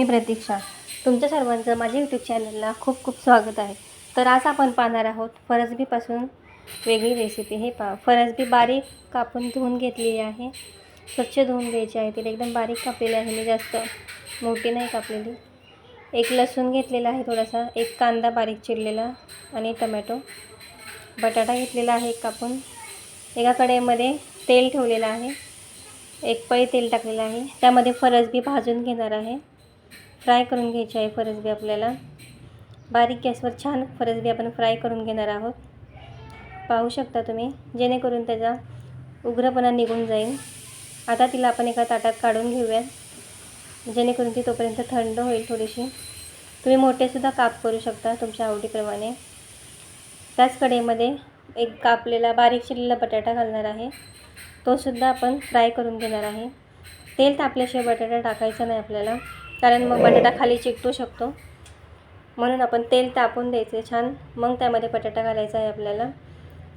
मी प्रतीक्षा. तुमच्या सर्वांचं माझ्या यूट्यूब चॅनलला खूप खूप स्वागत आहे. तर आज आपण पाहणार आहोत फरसबीपासून वेगळी रेसिपी हे पा फरसबी बारीक कापून धुवून घेतलेली आहे. स्वच्छ धुवून घ्यायची आहे. तिला एकदम बारीक कापलेली आहे. मी जास्त मोठी नाही कापलेली. एक लसूण घेतलेला आहे थोडासा. एक कांदा बारीक चिरलेला आणि टमॅटो. बटाटा घेतलेला आहे एक कापून. एका कढईमध्ये तेल ठेवलेलं आहे. एक पळी तेल टाकलेलं आहे. त्यामध्ये फरसबी भाजून घेणार आहे. फ्राय करून घ्यायची आहे फरसबी आपल्याला. बारीक गॅसवर छान फरसबी आपण फ्राय करून घेणार आहोत. पाहू शकता तुम्ही जेणेकरून त्याचा उग्रपणा निघून जाईल. आता तिला आपण एका ताटात काढून घेऊयात जेणेकरून ती तोपर्यंत थंड होईल थोडीशी. तुम्ही मोठेसुद्धा काप करू शकता तुमच्या आवडीप्रमाणे. त्याच कढईमध्ये एक कापलेला बारीक चिरलेला बटाटा घालणार आहे. तोसुद्धा आपण फ्राय करून घेणार आहे. तेल तापल्याशिवाय बटाटा टाकायचा नाही आपल्याला. कारण मग बटाटा खाली चिकटू शकतो. म्हणून आपण तेल तापून द्यायचे छान. मग त्यामध्ये बटाटा घालायचा आहे आपल्याला.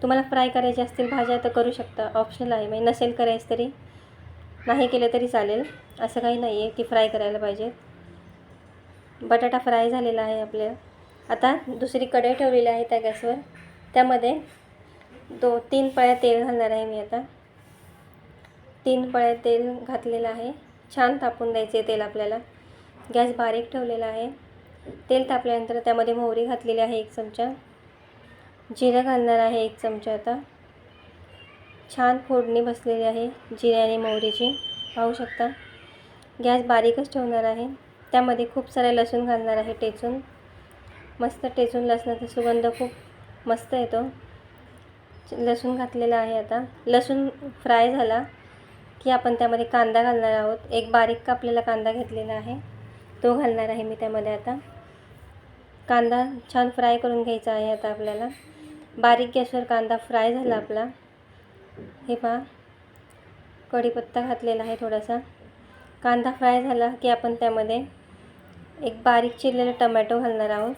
तुम्हाला फ्राय करायचे असतील भाज्या तर करू शकता. ऑप्शनल आहे. म्हणजे नसेल करायचं तरी. नाही केलं तरी चालेल. असं काही नाही आहे की फ्राय करायला पाहिजे. बटाटा फ्राय झालेला आहे आपल्या. आता दुसरी कढई ठेवलेली आहे त्या गॅसवर. त्यामध्ये दो तीन पळ्या तेल घालणार आहे मी आता. तीन पळ्या तेल घातलेलं आहे. छान तापून द्यायचे तेल आपल्याला. गॅस बारीक ठेवलेला आहे. तेल तापल्यानंतर त्यामध्ये मोहरी घातलेली आहे एक चमचा. जिरं घालणार आहे एक चमचा आता. छान फोडणी बसलेली आहे जिरे आणि मोहरीची. पाहू शकता. गॅस बारीकच ठेवणार आहे. त्यामध्ये खूप सारे लसूण घालणार आहे टेचून. मस्त टेचून लसणाचा सुगंध खूप मस्त येतो. लसूण घातलेला आहे आता. लसूण फ्राय झाला की आपण त्यामध्ये कांदा घालणार आहोत. एक बारीक कापलेला कांदा घेतलेला आहे. तो घालणार आहे मी त्यामध्ये आता. कांदा छान फ्राय करून घ्यायचा आहे आता आपल्याला. बारीक गॅसवर कांदा फ्राय झाला आपला. हे पहा. कढीपत्ता घातलेला आहे थोडासा. कांदा फ्राय झाला की आपण त्यामध्ये एक बारीक चिरलेला टमॅटो घालणार आहोत.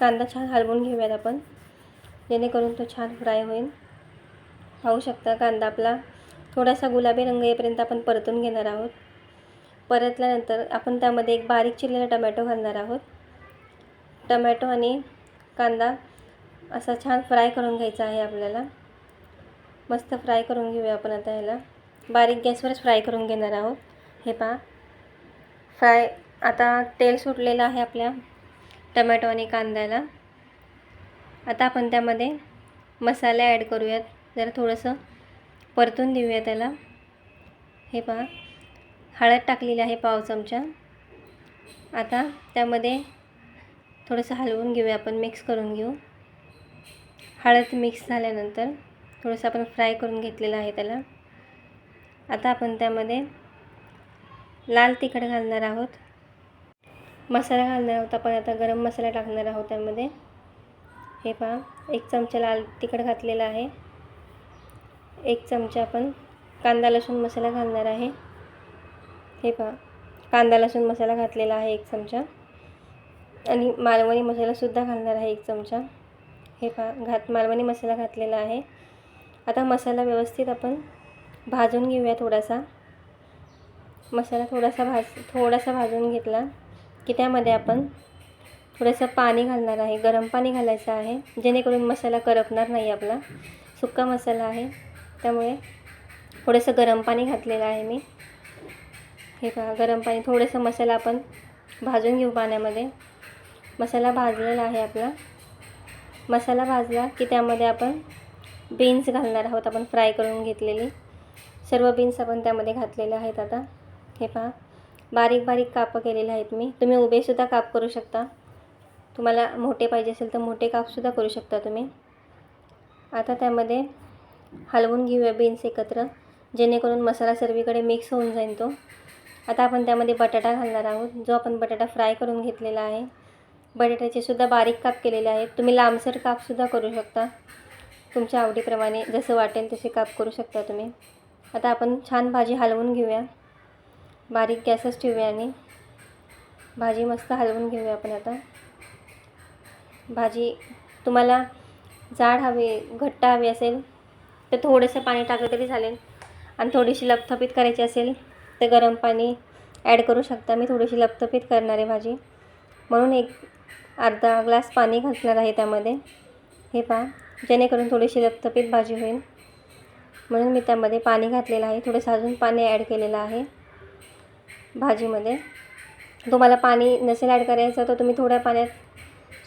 कांदा छान हलवून घेऊयात आपण. जेणेकरून तो छान फ्राय होईल. पाहू शकता कांदा आपला. थोडासा गुलाबी रंग येईपर्यंत आपण परतून घेणार आहोत. परतल्यानंतर आपण त्यामध्ये एक बारीक चिरलेला टमॅटो घालणार आहोत. टमॅटो आणि कांदा असा छान फ्राय करून घ्यायचा आहे आपल्याला. मस्त फ्राय करून घेऊया आपण आता ह्याला. बारीक गॅसवरच फ्राय करून घेणार आहोत. हे पहा. फ्राय आता तेल सुटलेलं आहे आपल्या टमॅटो आणि कांद्याला. आता आपण त्यामध्ये मसाले ॲड करूयात. जरा थोडंसं परतून देऊया त्याला. हे पहा. हळद टाकलेली आहे पाव चमचा. आता त्यामध्ये थोडंसं हलवून घेऊया आपण मिक्स करून घेऊ. हळद मिक्स झाल्यानंतर थोडंसं आपण फ्राय करून घेतलेलं आहे त्याला. आता आपण त्यामध्ये लाल तिखट घालणार आहोत. मसाला घालणार आहोत आपण आता गरम मसाला टाकणार आहोत त्यामध्ये. हे पहा एक चमचा लाल तिखट घातलेला आहे. एक चमचा आपण कांदा लसूण मसाला घालणार आहे. हे पहा. कांदा लसूण मसाला घातलेला आहे एक चमचा. आणि मालवणी मसालासुद्धा घालणार आहे एक चमचा. हे पहा घात मालवणी मसाला घातलेला आहे. आता मसाला व्यवस्थित आपण भाजून घेऊया थोडासा. मसाला थोडासा भाज थोडासा भाजून घेतला की त्यामध्ये आपण थोडंसं पाणी घालणार आहे. गरम पाणी घालायचं आहे जेणेकरून मसाला करपणार नाही आपला. सुक्का मसाला आहे. त्यामुळे थोडंसं गरम पाणी घातलेलं आहे मी. हे पहा गरम पाणी थोडंसं मसाला आपण भाजून घेऊ पाण्यामध्ये. मसाला भाजलेला आहे आपला. मसाला भाजला की त्यामध्ये आपण बीन्स घालणार आहोत आपण फ्राय करून घेतलेली. सर्व बीन्स आपण त्यामध्ये घातलेले आहेत आता. हे पहा बारीक बारीक कापं केलेले आहेत मी. तुम्ही उभेसुद्धा काप करू शकता. तुम्हाला मोठे पाहिजे असेल तर मोठे कापसुद्धा करू शकता तुम्ही. आता त्यामध्ये हलवून घेऊया बीन्स एकत्र जेणेकरून मसाला सर्वीकडे मिक्स होऊन जाईल तो. आता आपण त्यामध्ये बटाटा घालणार आहोत. जो आपण बटाटा फ्राय करून घेतलेला आहे. बटाट्याचे सुद्धा बारीक काप केलेले आहेत. तुम्ही लांबसर कापसुद्धा करू शकता. तुमच्या आवडीप्रमाणे जसं वाटेल तसे काप करू शकता तुम्ही. आता आपण छान भाजी हलवून घेऊया. बारीक गॅसच ठेवूया आणि भाजी मस्त हलवून घेऊया आपण आता. भाजी तुम्हाला जाड हवी घट्ट हवी असेल तर थोडंसं पाणी टाकलं तरी चालेल. आणि थोडीशी लपथपीत करायची असेल तर गरम पाणी ॲड करू शकता. मी थोडीशी लपतपीत करणार आहे भाजी. म्हणून एक अर्धा ग्लास पाणी घालणार आहे त्यामध्ये. हे पहा जेणेकरून थोडीशी लपतपीत भाजी होईल. म्हणून मी त्यामध्ये पाणी घातलेलं आहे. थोडंसं अजून पाणी ॲड केलेलं आहे भाजीमध्ये. तुम्हाला पाणी नसेल ॲड करायचं तर तुम्ही थोड्या पाण्यात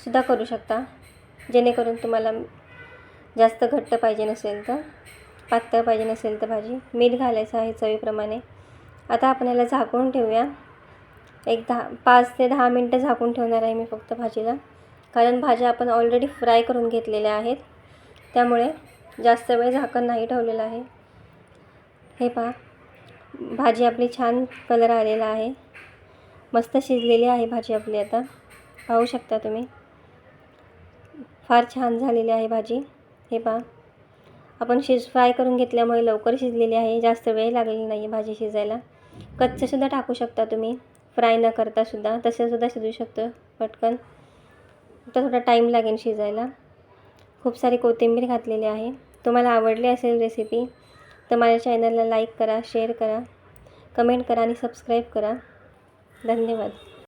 सुद्धा करू शकता. जेणेकरून तुम्हाला जास्त घट्ट पाहिजे नसेल तर पातळ पाहिजे नसेल तर भाजी. मीठ घालायचं आहे चवीप्रमाणे. आता आपण याला झाकून ठेवूया. एक दहा पाच ते दहा मिनटं झाकून ठेवणार आहे मी फक्त भाजीला. कारण भाज्या आपण ऑलरेडी फ्राय करून घेतलेल्या आहेत. त्यामुळे जास्त वेळ झाकण नाही ठेवलेलं आहे. हे पहा. भाजी आपली छान कलर आलेला आहे. मस्त शिजलेली आहे भाजी आपली आता. पाहू शकता तुम्ही. फार छान झालेली आहे भाजी. हे पहा. आपण शिज फ्राय करून घेतल्यामुळे लवकर शिजलेली आहे. जास्त वेळ लागलेला नाही भाजी शिजायला. कच्चंसुद्धा टाकू शकता तुम्ही. फ्राय न करतासुद्धा तसेसुद्धा शिजू शकतं पटकन. तर थोडा टाईम लागेल शिजायला. खूप सारी कोथिंबीर घातलेली आहे. तुम्हाला आवडली असेल रेसिपी तर माझ्या चॅनलला लाईक करा शेअर करा. कमेंट करा आणि सबस्क्राईब करा. धन्यवाद.